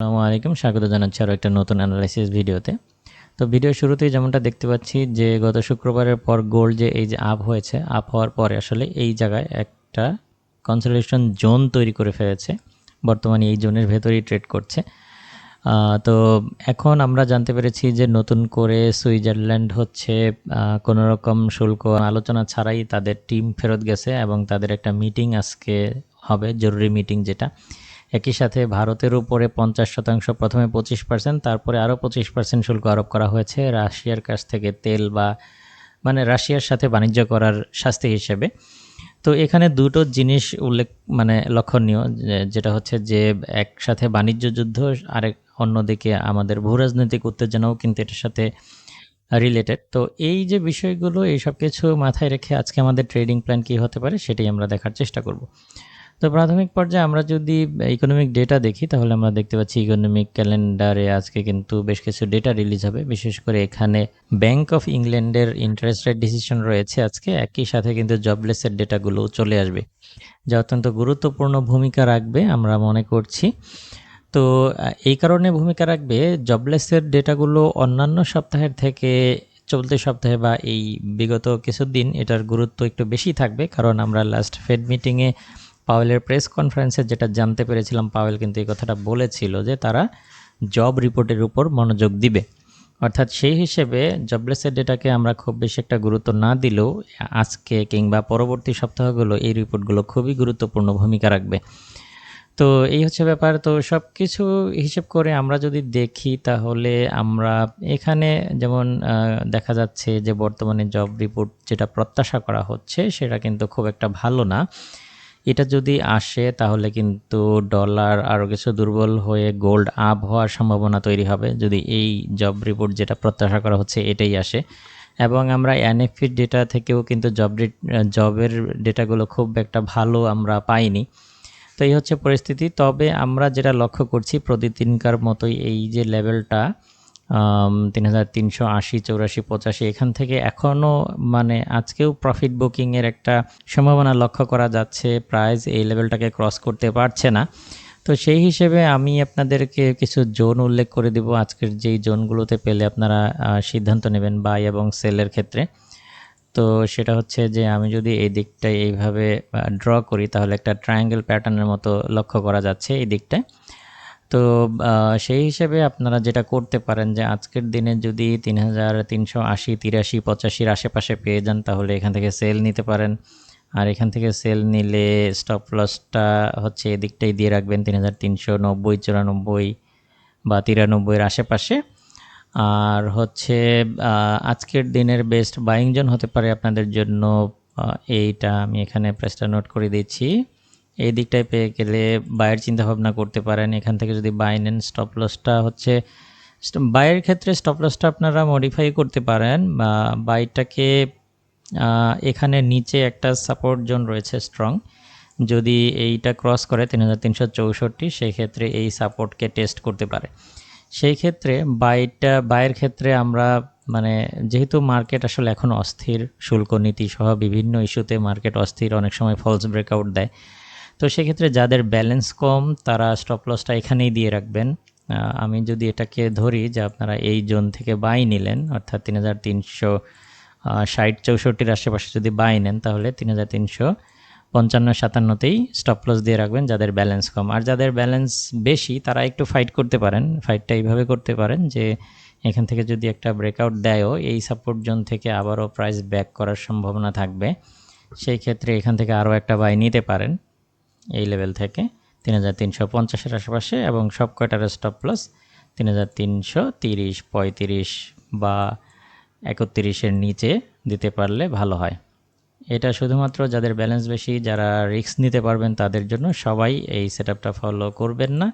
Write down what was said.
আসসালামু আলাইকুম। স্বাগত জানাচ্ছি আরও একটা নতুন অ্যানালাইসিস ভিডিওতে। তো ভিডিও শুরুতেই যেমনটা দেখতে পাচ্ছি যে গত শুক্রবারের পর গোল্ড যে এই যে আপ হয়েছে আপ হওয়ার পরে আসলে এই জায়গায় একটা কনসোলেশন জোন তৈরি করে ফেলেছে। বর্তমানে এই জোনের ভেতরেই ট্রেড করছে। তো এখন আমরা জানতে পেরেছি যে নতুন করে সুইজারল্যান্ড হচ্ছে কোনো রকম শুল্ক আলোচনা ছাড়াই তাদের টিম ফেরত গেছে এবং তাদের একটা মিটিং আজকে হবে, জরুরি মিটিং যেটা। একই সাথে ভারতের উপরে পঞ্চাশ শতাংশ, প্রথমে পঁচিশ পার্সেন্ট তারপরে আরও পঁচিশ পার্সেন্ট শুল্ক আরোপ করা হয়েছে রাশিয়ার কাছ থেকে তেল বা মানে রাশিয়ার সাথে বাণিজ্য করার শাস্তি হিসেবে। তো এখানে দুটো জিনিস উল্লেখ মানে লক্ষণীয় যেটা হচ্ছে যে, একসাথে বাণিজ্য যুদ্ধ, আরেক, অন্যদিকে আমাদের ভূরাজনৈতিক উত্তেজনাও কিন্তু এটার সাথে রিলেটেড তো এই যে বিষয়গুলো এই সব কিছু মাথায় রেখে আজকে আমাদের ট্রেডিং প্ল্যান কী হতে পারে, সেটাই আমরা দেখার চেষ্টা করব। তো প্রাথমিক পর্যায়ে আমরা যদি ইকোনমিক ডেটা দেখি, তাহলে আমরা দেখতে পাচ্ছি ইকোনমিক ক্যালেন্ডারে আজকে কিন্তু বেশ কিছু ডেটা রিলিজ হবে। বিশেষ করে এখানে ব্যাংক অফ ইংল্যান্ডের ইন্টারেস্ট রেট ডিসিশন রয়েছে আজকে। একই সাথে কিন্তু জবলেসের ডেটাগুলো চলে আসবে। যা অত্যন্ত গুরুত্বপূর্ণ ভূমিকা রাখবে, আমরা মনে করছি। তো এই কারণে ভূমিকা রাখবে জবলেসের ডেটাগুলো অন্যান্য সপ্তাহের থেকে চলতি সপ্তাহে বা এই বিগত কিছুদিন এটার গুরুত্ব একটু বেশি থাকবে। কারণ আমরা লাস্ট ফেড মিটিংয়ে পাওয়েলের প্রেস কনফারেন্সে যেটা জানতে পেরেছিলাম, পাওয়েল কিন্তু এই কথাটা বলেছিল যে তারা জব রিপোর্টের উপর মনোযোগ দিবে। অর্থাৎ সেই হিসেবে জবলেসের ডেটাকে আমরা খুব বেশি একটা গুরুত্ব না দিলেও আজকে কিংবা পরবর্তী সপ্তাহগুলো এই রিপোর্টগুলো খুবই গুরুত্বপূর্ণ ভূমিকা রাখবে। তো এই হচ্ছে ব্যাপার। তো সব কিছু হিসেব করে আমরা যদি দেখি তাহলে আমরা এখানে যেমন দেখা যাচ্ছে যে বর্তমানে জব রিপোর্ট যেটা প্রত্যাশা করা হচ্ছে সেটা কিন্তু খুব একটা ভালো না। এটা যদি আসে, তাহলে কিন্তু ডলার আরও কিছু দুর্বল হয়ে গোল্ড আপ হওয়ার সম্ভাবনা তৈরি হবে। যদি এই জব রিপোর্ট যেটা প্রত্যাশা করা হচ্ছে, এটাই আসে। এবং আমরা এনএফপির ডেটা থেকেও কিন্তু জব জবের ডেটাগুলো খুব একটা ভালো আমরা পাইনি। তো এই হচ্ছে পরিস্থিতি। তবে আমরা যেটা লক্ষ্য করছি, প্রতিদিনকার মতোই এই যে লেভেলটা তিন হাজার তিনশো আশি, চৌরাশি, পঁচাশি, এখান থেকে এখনও মানে আজকেও প্রফিট বুকিংয়ের একটা সম্ভাবনা লক্ষ্য করা যাচ্ছে। প্রাইস এই লেভেলটাকে ক্রস করতে পারছে না। তো সেই হিসেবে আমি আপনাদেরকে কিছু জোন উল্লেখ করে দিব। আজকের যেই জোনগুলোতে পেলে আপনারা সিদ্ধান্ত নেবেন বাই এবং সেলের ক্ষেত্রে। তো সেটা হচ্ছে যে আমি যদি এই দিকটায় এইভাবে ড্র করি, তাহলে একটা ট্রায়াঙ্গেল প্যাটার্নের মতো লক্ষ্য করা যাচ্ছে এই দিকটায়। তো সেই হিসেবে আপনারা যেটা করতে পারেন যে আজকের দিনে যদি তিন হাজার তিনশো আশি, তিরাশি, পঁচাশির আশেপাশে পেয়ে যান, তাহলে এখান থেকে সেল নিতে পারেন। আর এখান থেকে সেল নিলে স্টপ লসটা হচ্ছে এদিকটাই দিয়ে রাখবেন তিন হাজার তিনশো নব্বই, চুরানব্বই বা তিরানব্বইয়ের আশেপাশে। আর হচ্ছে আজকের দিনের বেস্ট বাইং জোন হতে পারে আপনাদের জন্য এইটা আমি এখানে প্রেসটা নোট করে দিচ্ছি। এই দিকটায় পেয়ে গেলে বায়ের চিন্তা ভাবনা করতে পারেন। এখান থেকে যদি বাই নেন স্টপ লসটা হচ্ছে বাইয়ের ক্ষেত্রে স্টপ লসটা আপনারা মডিফাই করতে পারেন। বাইটাকে এখানে নিচে একটা সাপোর্ট জোন রয়েছে স্ট্রং যদি এইটা ক্রস করে তিন হাজার তিনশো চৌষট্টি, সেক্ষেত্রে এই সাপোর্টকে টেস্ট করতে পারে। সেই ক্ষেত্রে বাইটা বাইয়ের ক্ষেত্রে আমরা মানে যেহেতু মার্কেট আসলে এখন অস্থির, শুল্ক নীতি সহ বিভিন্ন ইস্যুতে মার্কেট অস্থির, অনেক সময় ফলস ব্রেকআউট দেয়। তো সেক্ষেত্রে যাদের ব্যালেন্স কম, তারা স্টপ লসটা এখানেই দিয়ে রাখবেন। আমি যদি এটাকে ধরি যে আপনারা এই জোন থেকে বাই নিলেন, অর্থাৎ তিন হাজার তিনশো ষাট চৌষট্টির আশেপাশে যদি বাই নেন, তাহলে তিন হাজার তিনশো পঞ্চান্ন সাতান্নতেই স্টপ লস দিয়ে রাখবেন যাদের ব্যালেন্স কম। আর যাদের ব্যালেন্স বেশি, তারা একটু ফাইট করতে পারেন। ফাইটটা এইভাবে করতে পারেন যে এখান থেকে যদি একটা ব্রেকআউট দেয়ও, এই সাপোর্ট জোন থেকে আবারও প্রাইস ব্যাক করার সম্ভাবনা থাকবে। সেই ক্ষেত্রে এখান থেকে আরও একটা বাই নিতে পারেন। এই লেভেল থেকে। তিন হাজার তিনশো পঞ্চাশের আশেপাশে এবং সব কয়টার স্টপ প্লাস তিন হাজার তিনশো তিরিশ পঁয়ত্রিশ বা একত্রিশের নিচে দিতে পারলে ভালো হয়। এটা শুধুমাত্র যাদের ব্যালেন্স বেশি, যারা রিস্ক নিতে পারবেন তাদের জন্য সবাই এই সেটআপটা ফলো করবেন না।